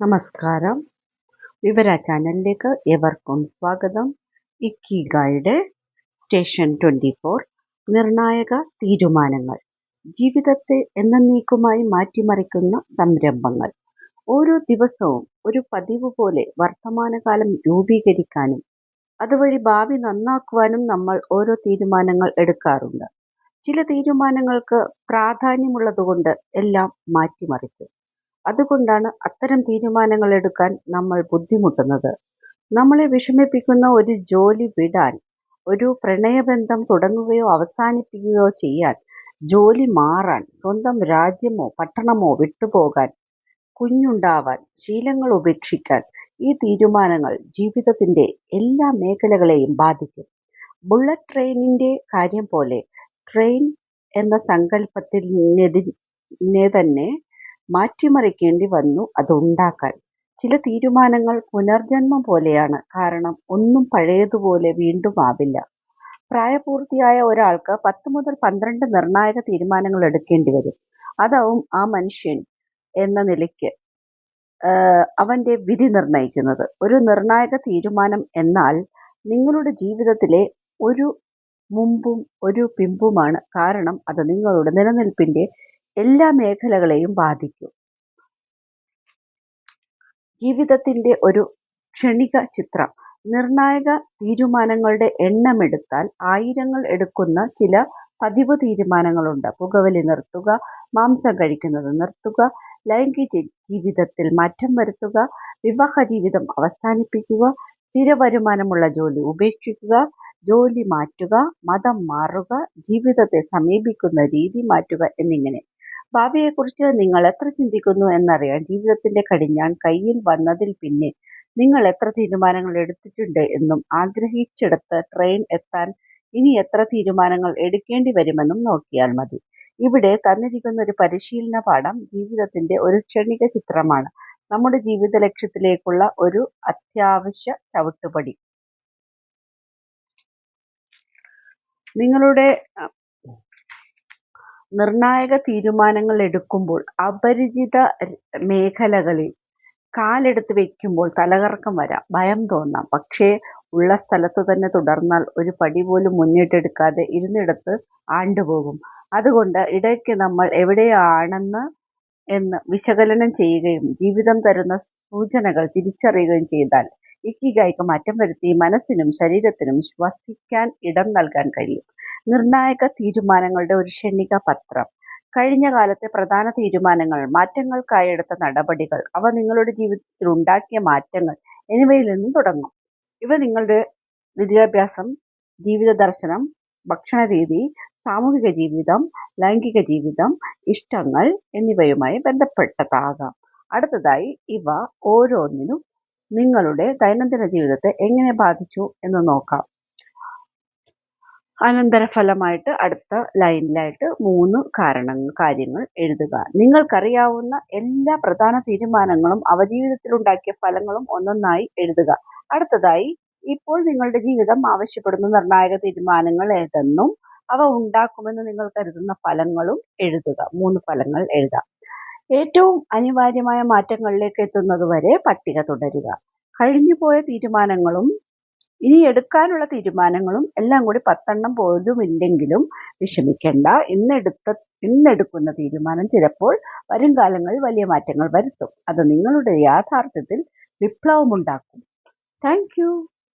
നമസ്കാരം. വിവര ചാനലിലേക്ക് ഏവർക്കും സ്വാഗതം. ഇക്കി ഗൈഡ് സ്റ്റേഷൻ ട്വന്റി ഫോർ നിർണായക തീരുമാനങ്ങൾ ജീവിതത്തെ എന്നേക്കുമായി മാറ്റിമറിക്കുന്ന സംരംഭങ്ങൾ. ഓരോ ദിവസവും ഒരു പതിവ് പോലെ വർത്തമാനകാലം രൂപീകരിക്കാനും അതുവഴി ഭാവി നന്നാക്കുവാനും നമ്മൾ ഓരോ തീരുമാനങ്ങൾ എടുക്കാറുണ്ട്. ചില തീരുമാനങ്ങൾക്ക് പ്രാധാന്യമുള്ളതുകൊണ്ട് എല്ലാം മാറ്റിമറിക്കും. അതുകൊണ്ടാണ് അത്തരം തീരുമാനങ്ങൾ എടുക്കാൻ നമ്മൾ ബുദ്ധിമുട്ടുന്നത്. നമ്മളെ വിഷമിപ്പിക്കുന്ന ഒരു ജോലി വിടാൻ ഒരു പ്രണയബന്ധം തുടങ്ങുകയോ അവസാനിപ്പിക്കുകയോ ചെയ്യാൻ ജോലി മാറാൻ സ്വന്തം രാജ്യമോ പട്ടണമോ വിട്ടുപോകാൻ കുഞ്ഞുണ്ടാവാൻ ശീലങ്ങൾ ഉപേക്ഷിക്കാൻ ഈ തീരുമാനങ്ങൾ ജീവിതത്തിന്റെ എല്ലാ മേഖലകളെയും ബാധിക്കും. ബുള്ളറ്റ് ട്രെയിനിന്റെ കാര്യം പോലെ ട്രെയിൻ എന്ന സങ്കല്പത്തിനെ തന്നെ മാറ്റിമറിക്കേണ്ടി വന്നു അതുണ്ടാക്കാൻ. ചില തീരുമാനങ്ങൾ പുനർജന്മം പോലെയാണ്. കാരണം ഒന്നും പഴയതുപോലെ വീണ്ടും ആവില്ല. പ്രായപൂർത്തിയായ ഒരാൾക്ക് പത്ത് മുതൽ പന്ത്രണ്ട് നിർണായക തീരുമാനങ്ങൾ എടുക്കേണ്ടി വരും അതാവും ആ മനുഷ്യൻ എന്ന നിലയ്ക്ക് അവന്റെ വിധി നിർണയിക്കുന്നത്. ഒരു നിർണായക തീരുമാനം എന്നാൽ നിങ്ങളുടെ ജീവിതത്തിലെ ഒരു മുമ്പും ഒരു പിമ്പുമാണ്. കാരണം അത് നിങ്ങളുടെ നിലനിൽപ്പിന്റെ എല്ലാ മേഖലകളെയും ബാധിക്കും. ജീവിതത്തിന്റെ ഒരു ക്ഷണിക ചിത്രം. നിർണായക തീരുമാനങ്ങളുടെ എണ്ണമെടുത്താൽ ആയിരങ്ങൾ എടുക്കുന്ന ചില പതിവ് തീരുമാനങ്ങളുണ്ട്. പുകവലി നിർത്തുക, മാംസം കഴിക്കുന്നത് നിർത്തുക, ലൈംഗിക ജീവിതത്തിൽ മാറ്റം വരുത്തുക, വിവാഹ ജീവിതം അവസാനിപ്പിക്കുക, സ്ഥിര വരുമാനമുള്ള ജോലി ഉപേക്ഷിക്കുക, ജോലി മാറ്റുക, മതം മാറുക, ജീവിതത്തെ സമീപിക്കുന്ന രീതി മാറ്റുക എന്നിങ്ങനെ. ഭാവിയെക്കുറിച്ച് നിങ്ങൾ എത്ര ചിന്തിക്കുന്നു എന്നറിയാൻ ജീവിതത്തിന്റെ കടിഞ്ഞാൺ കയ്യിൽ വന്നതിൽ പിന്നെ നിങ്ങൾ എത്ര തീരുമാനങ്ങൾ എടുത്തിട്ടുണ്ട് എന്നും ആഗ്രഹിച്ചിടത്ത് ട്രെയിൻ എത്താൻ ഇനി എത്ര തീരുമാനങ്ങൾ എടുക്കേണ്ടി വരുമെന്നും നോക്കിയാൽ മതി. ഇവിടെ തന്നിരിക്കുന്ന ഒരു പരിശീലന പാഠം ജീവിതത്തിന്റെ ഒരു ക്ഷണിക ചിത്രമാണ് നമ്മുടെ ജീവിത ലക്ഷ്യത്തിലേക്കുള്ള ഒരു അത്യാവശ്യ ചവിട്ടുപടി. നിങ്ങളുടെ നിർണായക തീരുമാനങ്ങൾ എടുക്കുമ്പോൾ അപരിചിത മേഖലകളിൽ കാലെടുത്ത് വെക്കുമ്പോൾ തലകറക്കം വരാം, ഭയം തോന്നാം. പക്ഷേ ഉള്ള സ്ഥലത്ത് തന്നെ തുടർന്നാൽ ഒരു പടി പോലും മുന്നിട്ടെടുക്കാതെ ഇരുന്നിടത്ത് ആണ്ടുപോകും. അതുകൊണ്ട് ഇടയ്ക്ക് നമ്മൾ എവിടെയാണെന്ന് എന്ന് വിശകലനം ചെയ്യുകയും ജീവിതം തരുന്ന സൂചനകൾ തിരിച്ചറിയുകയും ചെയ്താൽ ഇക്കിഗായ്ക്ക് മാറ്റം വരുത്തി മനസ്സിനും ശരീരത്തിനും ശ്വസിക്കാൻ ഇടം നൽകാൻ കഴിയും. നിർണായക തീരുമാനങ്ങളുടെ ഒരു ക്ഷണിക പത്രം. കഴിഞ്ഞ കാലത്തെ പ്രധാന തീരുമാനങ്ങൾ, മാറ്റങ്ങൾക്കായി എടുത്ത നടപടികൾ, അവ നിങ്ങളുടെ ജീവിതത്തിൽ ഉണ്ടാക്കിയ മാറ്റങ്ങൾ എന്നിവയിൽ നിന്നും തുടങ്ങും ഇവ നിങ്ങളുടെ വിദ്യാഭ്യാസം, ജീവിത ദർശനം ഭക്ഷണ രീതി സാമൂഹിക ജീവിതം, ലൈംഗിക ജീവിതം, ഇഷ്ടങ്ങൾ എന്നിവയുമായി ബന്ധപ്പെട്ടതാകാം. അടുത്തതായി ഇവ ഓരോന്നിനും നിങ്ങളുടെ ദൈനംദിന ജീവിതത്തെ എങ്ങനെ ബാധിച്ചു എന്ന് നോക്കാം. അനന്തരഫലമായിട്ട് അടുത്ത ലൈനിലായിട്ട് മൂന്ന് കാരണങ്ങൾ കാര്യങ്ങൾ എഴുതുക. നിങ്ങൾക്കറിയാവുന്ന എല്ലാ പ്രധാന തീരുമാനങ്ങളും അവജീവിതത്തിലുണ്ടാക്കിയ ഫലങ്ങളും ഒന്നൊന്നായി എഴുതുക. അടുത്തതായി ഇപ്പോൾ നിങ്ങളുടെ ജീവിതം ആവശ്യപ്പെടുന്ന നിർണായക തീരുമാനങ്ങൾ ഏതെന്നും അവ ഉണ്ടാക്കുമെന്ന് നിങ്ങൾ കരുതുന്ന ഫലങ്ങളും എഴുതുക. മൂന്ന് ഫലങ്ങൾ എഴുതാം. ഏറ്റവും അനിവാര്യമായ മാറ്റങ്ങളിലേക്ക് എത്തുന്നതുവരെ പട്ടിക തുടരുക. കഴിഞ്ഞുപോയ തീരുമാനങ്ങളും ഇനി എടുക്കാനുള്ള തീരുമാനങ്ങളും എല്ലാം കൂടി പത്തെണ്ണം പോലുമില്ലെങ്കിലും വിഷമിക്കേണ്ട. ഇന്നെടുത്ത ഇന്നെടുക്കുന്ന തീരുമാനം ചിലപ്പോൾ വരും കാലങ്ങളിൽ വലിയ മാറ്റങ്ങൾ വരുത്തും. അത് നിങ്ങളുടെ യാഥാർത്ഥ്യത്തിൽ വിപ്ലവമുണ്ടാക്കും. താങ്ക്